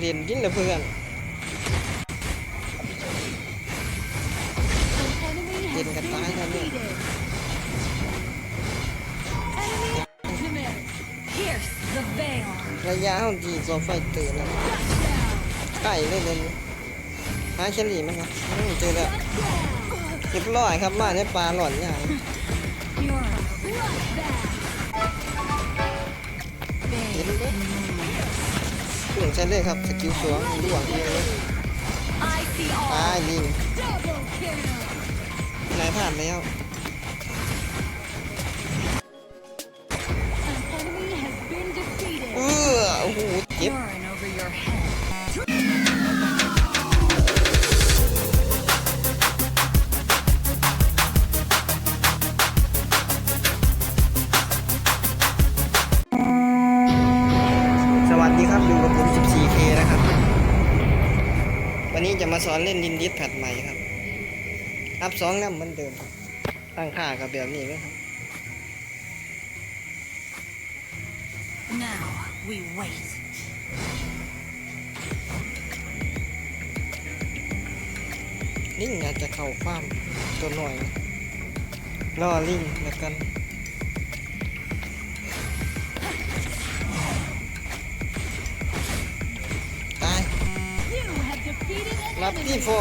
เรียนกินละเพื่อนเรียนกันตายแล้วเนี่ยระยะของดีโซไฟเตือนแล้วใกล้เลยเลยหาเฉลี่ยไหมครับเจอแล้วเรีบร้อยครับมาเนี่ปลาหล่อนอย่าเห็นไหม อ moon. ถึงใช้เลยครับ สกิลสวงล่วงเองเลย I see ตาย all. ลิง Double kill. นายผ่านแล้ว นะครับ วันนี้จะมาสอนเล่นดินดิสแพทใหม่ครับ อัพสองน้ำเหมือนเดิมครับตั้งค่ากับแบบนี้ไหมครับ Now we wait. ลิงอาจจะเข้าความตัวหน่อยนะล่อลิงแล้วกัน รับที่ฟอ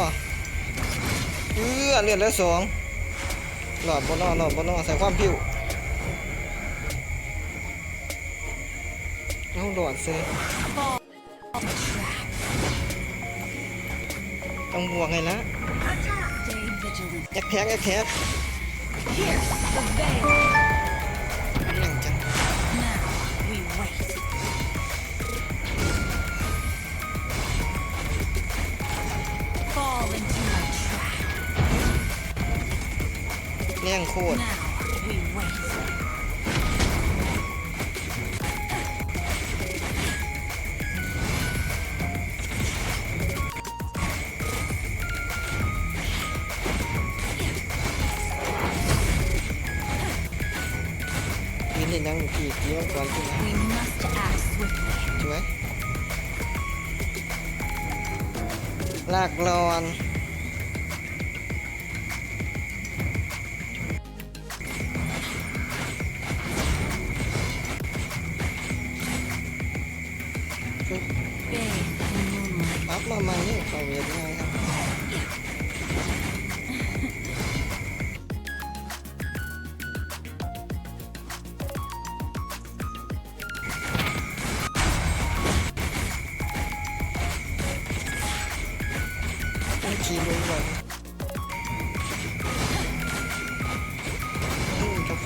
เออเลือดแล้วสองหลอดบนนอหลอดบนนอใส่ความผิวเอาหลอดเซย Fall. Trap. ต้องบวกไงละแอกแท็กแอกแท็ก ตร Now we wait. วินเห็นยังกี่กี่วันก่อนที่ไหน We must act swiftly. สวยลากรอน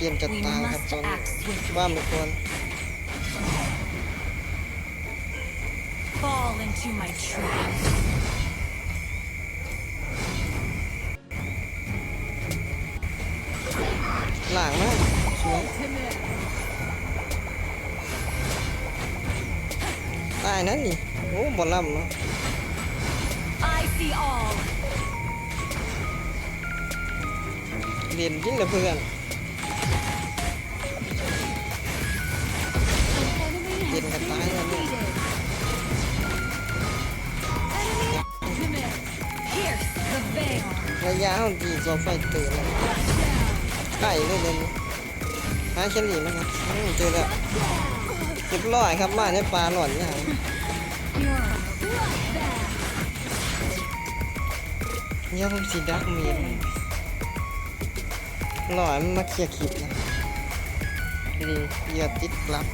จียมจะ We ตายครับ must ตอนนี้ act swiftly. ว่าไม่ควร Fall into my trap. หลังมากสวย Ultimate. ตายนั่นนี่โอ้บอลล่ำเนาะ I see all. เรียนจริงเลยเพื่อน An enemy has Didn't get been by them. defeated. Enemy ultimate. Pierce the veil. ระยะของจีโซไฟตื่นแล้ว Shut down. ใกล้เลยเลยหาเชลีมันครับเจอแล้วเรียบร้อยครับมาได้ปลาหล่อนอย่าง You're a Bloodbath. เนี่ยผมสีดักมีนหล่อนมาเคลียร์คลิปนะดีเหยียดติดกลับ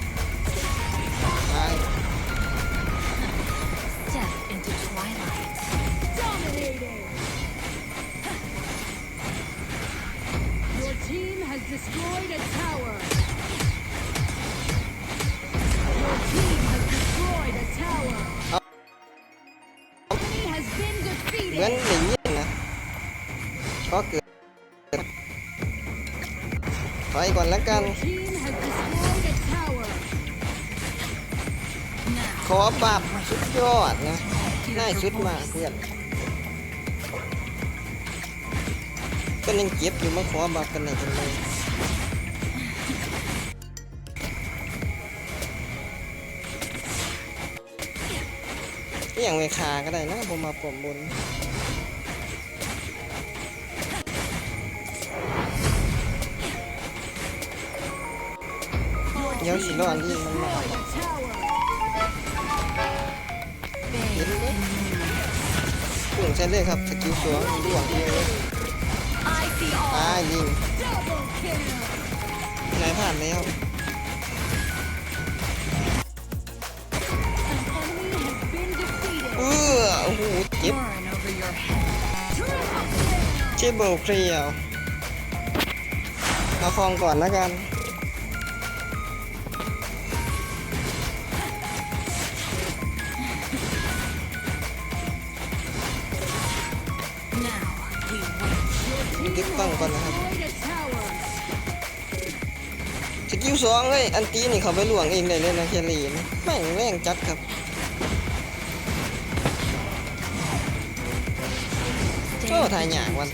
เหมือนอย่างนี้นะก็เกิดถอยก่อนแล้วกัน ขอปรับสุดยอดนะน่าชุดมากเพื่อนก็ยังเก็บอยู่มาขอบับกันไหนกันเลยอย่างเวคาก็ได้นะผมมาผมบน ดี๋ยวสิรอรีบมันนี้ห็นไหมปุ่งใช่เลยครับสกิลสวงด่วงเลยตายยิง Double kill. ไหนผ่านแล้วเออโอ้โหเจ็บเจ็บเบลเคลียวเอาคองก่อนแล้วกัน Your team Tiếp has cận con này. destroyed a tower. สกิลสองเลยอันตีนี่เขาไปหลวงเองเลยเลยนะเคลีนแม่งแรงจัดครับโอ้ถ่ายหยากวัน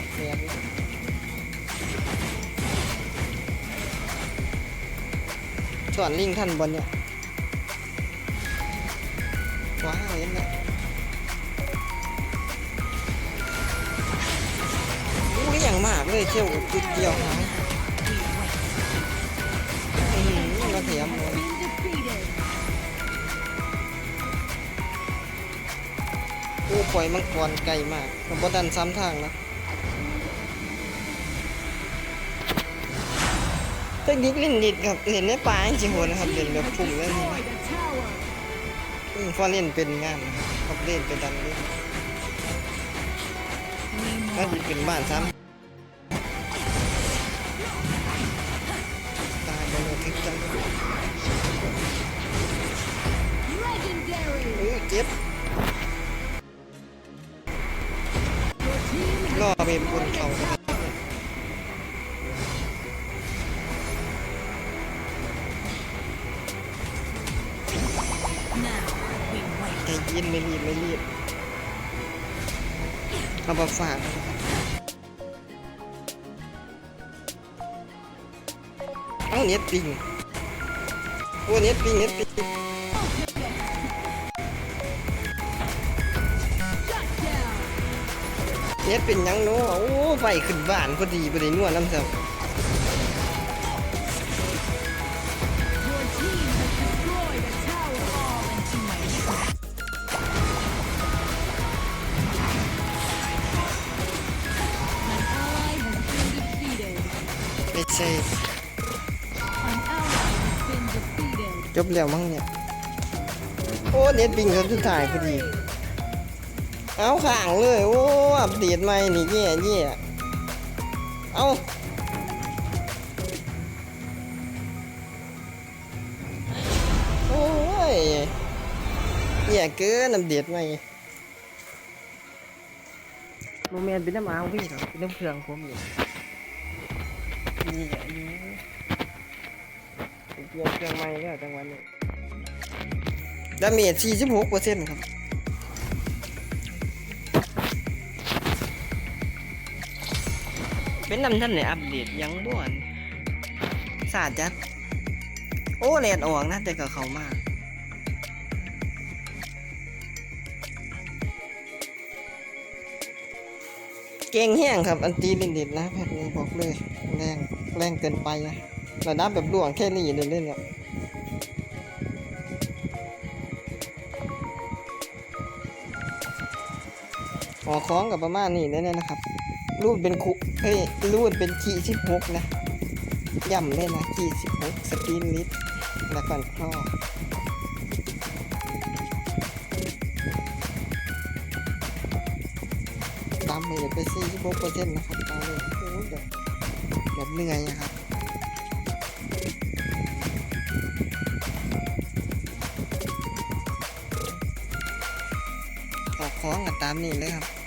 ส่วนลิงท่านบนเนี่ย ยอย่างมากเลยเที่ยวจุดเดียวหาย We wait. อื้อหือมาเถียมหมด Been defeated. โอ้ปล่อยมังกรไกลมากมันบดันซ้ำทางนะเทคนิคเล่นนิดครับเล่นในป่าจริงๆโหนะครับเล่นแบบพุ่มแล้วนี่ Destroyed a tower. อืมพอเล่นเป็นงานนะครับเล่นเป็นดันเล่น We ถ้า move. เป็นบ้านซ้ำ เจ็บล่อ has ไปบนเขาใจเย็นไม่รีบไม่รีบเอามาฝากเอาเน็ตปิงโอ้เน็ตปิงเน็ตปิง เฮ็ดเป็นยังเนาะโอ้ไปขึ้นบ้านพอดีบ่ได้นวดน้ำซ้ำไม่ใช่จบแล้วมั้งเนี่ย โอ้ เน็ตบิงคนสุดท้ายพอดี เอาข่างเลย โอ้อัปเดตใหม่นี่แย่แย่เอาโอ้ยแย่เกินอัปเดตใหม่โมเมนต์เป็นน้ำอาวี่หรอเป็นน้ำเครื่องผมอยู่นี่อะนี่เปลี่ยนเครื่องใหม่แล้วจังหวะนี้ดาเมจ46เปอร์เซ็นต์ครับ เป็นนำท่านไหนอัปเดตยังบ่วนสาดจัด โอ้เลดออกนะแต่ก็เขามากเก่งแห้งครับ อันตีลินดิดนะแบบนี้บอกเลย แรง แรงเกินไปนะระดับแบบหลวงแค่นี้เล่นเล่นๆเนี่ยหอคล้องกับประมาณนี้แน่ๆนะครับ รูดเป็นคุเฮ้ยรูดเป็นขีสิบหกนะย่ำเลยนะขีสิบหกสปีนลิตแล้วก่อนคลอตามไปไปสี่สิบหกเปอร์เซ็นต์นะครับตามเลยโอ้โหแบบแบบเหนื่อยอะครับออกคล้องกับตามนี่เลยครับ